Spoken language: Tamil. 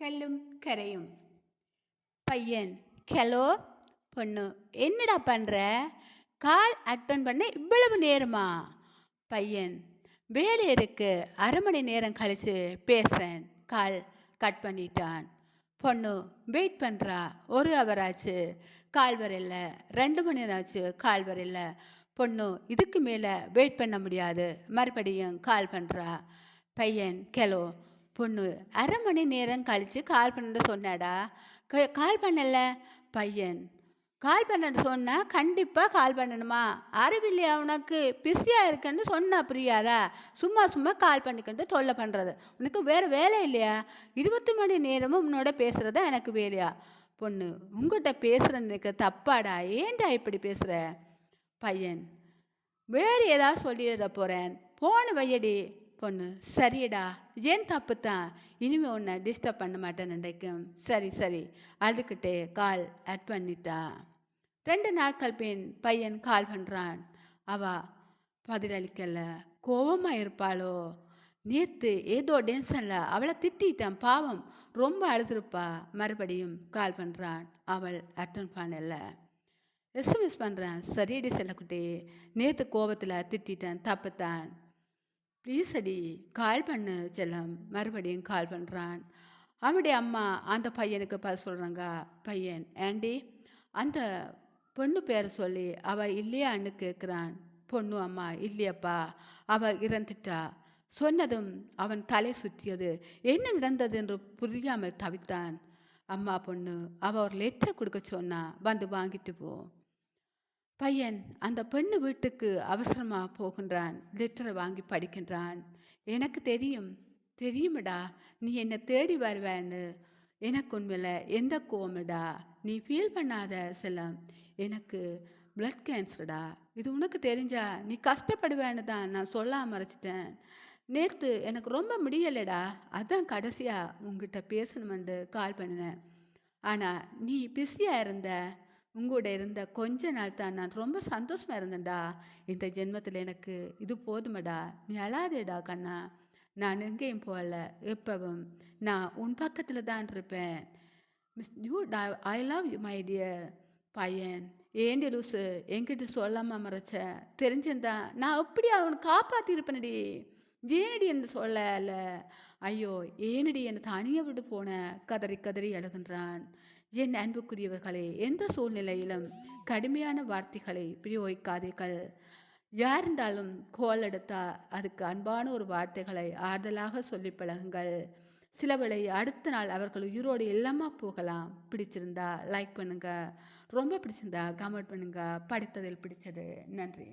கல்லும் கரையும். பையன் ஹலோ பொண்ணு என்னடா பண்ணுற கால் அட்டன் பண்ண இவ்வளவு நேரமா? பையன் வேலை இருக்கு அரை மணி நேரம் கழித்து பேசுகிறேன் கால் கட் பண்ணிட்டான். பொண்ணு வெயிட் பண்ணுறா ஒரு ஹவர் ஆச்சு. கால் வரையில் ரெண்டு மணி நேரம் ஆச்சு. கால் வரையில் பொண்ணு இதுக்கு மேலே வெயிட் பண்ண முடியாது. மறுபடியும் கால் பண்ணுறா பையன் கெலோ பொண்ணு. அரை மணி நேரம் கழித்து கால் பண்ணிட்டு சொன்னாடா. க- கால் பண்ணல? பையன். கால் பண்ணிட்டு சொன்னால் கண்டிப்பாக கால் பண்ணணுமா? அறிவில்லையா உனக்கு? பிஸியாக இருக்கேன்னு சொன்னா புரியாதா? சும்மா சும்மா கால் பண்ணிக்கிட்டு தொல்லை பண்ணுறது உனக்கு வேறு வேலை இல்லையா? இருபத்தி மணி நேரமும் உன்னோட பேசுகிறதா எனக்கு வேலையா? பொண்ணு உங்கள்கிட்ட பேசுகிறேன்னு தப்பாடா? ஏன்டா இப்படி பேசுகிற பையன் வேறு ஏதாவது சொல்லிட போகிறேன் போன வையடி பொண்ணு. சரியடா ஏன் தப்பு தான் இனிமே உன்னை டிஸ்டர்ப் பண்ண மாட்டேன் நினைக்கும் சரி சரி. அழுதுகிட்டே கால் அட் பண்ணிட்டா. ரெண்டு நாட்கள் பின் பையன் கால் பண்ணுறான் அவ பதிலளிக்கல. கோவமாக இருப்பாளோ? நேற்று ஏதோ டென்ஷனில் அவளை திட்டிட்டான் பாவம். ரொம்ப அழுதுருப்பா. மறுபடியும் கால் பண்ணுறான் அவள் அட்டன் பண்ணல. எஸ்எம்எஸ் பண்ணுறேன் சரியடி செல்லக்குட்டி. நேற்று கோவத்தில் திட்டிட்டேன் தப்புத்தான். ப்ளீஸ் அடி கால் பண்ணு செல்லம். மறுபடியும் கால் பண்ணுறான் அவனுடைய அம்மா அந்த பையனுக்கு பதில் சொல்கிறாங்க பையன் ஆண்டி அந்த பொண்ணு பேரை சொல்லி அவள் இல்லையான்னு கேட்குறான் பொண்ணு அம்மா இல்லையப்பா. அவள் இறந்துட்டா. சொன்னதும் அவன் தலை சுற்றியது. என்ன நடந்தது? என்று புரியாமல் தவித்தான். அம்மா பொண்ணு அவள் ஒரு லெட்டர் கொடுக்க சொன்னா வந்து வாங்கிட்டு போ. பையன் அந்த பெண்ணு வீட்டுக்கு அவசரமாக போகின்றான் லெட்டரை வாங்கி படிக்கின்றான். எனக்கு தெரியும் தெரியுமடா நீ என்னை தேடி வருவேன்னு. எனக்கு உண்மையில் எந்த கோவமடா நீ ஃபீல் பண்ணாத செல்லம். எனக்கு பிளட் கேன்சர்டா இது உனக்கு தெரிஞ்சா நீ கஷ்டப்படுவேன்னு தான் நான் சொல்லாம மறைச்சிட்டேன் நேற்று எனக்கு ரொம்ப முடியலைடா அதான் கடைசியாக உங்ககிட்ட பேசணுமென்று கால் பண்ணினேன். ஆனால் நீ பிஸியாக இருந்த உங்களோட இருந்த கொஞ்ச நாள் தான் நான் ரொம்ப சந்தோஷமாக இருந்தேன்டா. இந்த ஜென்மத்தில் எனக்கு இது போதுமடா. நீ அழாதேடா கண்ணா. நான் எங்கேயும் போகல. எப்பவும் நான் உன் பக்கத்தில் தான் இருப்பேன். Miss you I love you my dear பையன். ஏண்டி லூசு என்கிட்ட சொல்லாமல் மறைச்ச? தெரிஞ்சிருந்தா நான் எப்படி அவனை காப்பாற்றிருப்பேனடி ஏனடி என்று சொல்லலை? ஐயோ ஏனடி என்னை தனியை விட்டு போன கதறி கதறி அழுகின்றான் என் அன்புக்குரியவர்களே எந்த சூழ்நிலையிலும் கடுமையான வார்த்தைகளை பிரயோகிக்காதீர்கள். இருந்தாலும் கோல் எடுத்தா அதுக்கு அன்பான ஒரு வார்த்தைகளை ஆறுதலாக சொல்லி பழகுங்கள். சிலவளை அடுத்த நாள் அவர்கள் உயிரோடு எல்லாமா போகலாம். பிடிச்சிருந்தா லைக் பண்ணுங்க. ரொம்ப பிடிச்சிருந்தா கமெண்ட் பண்ணுங்க. படித்ததில் பிடிச்சது நன்றி.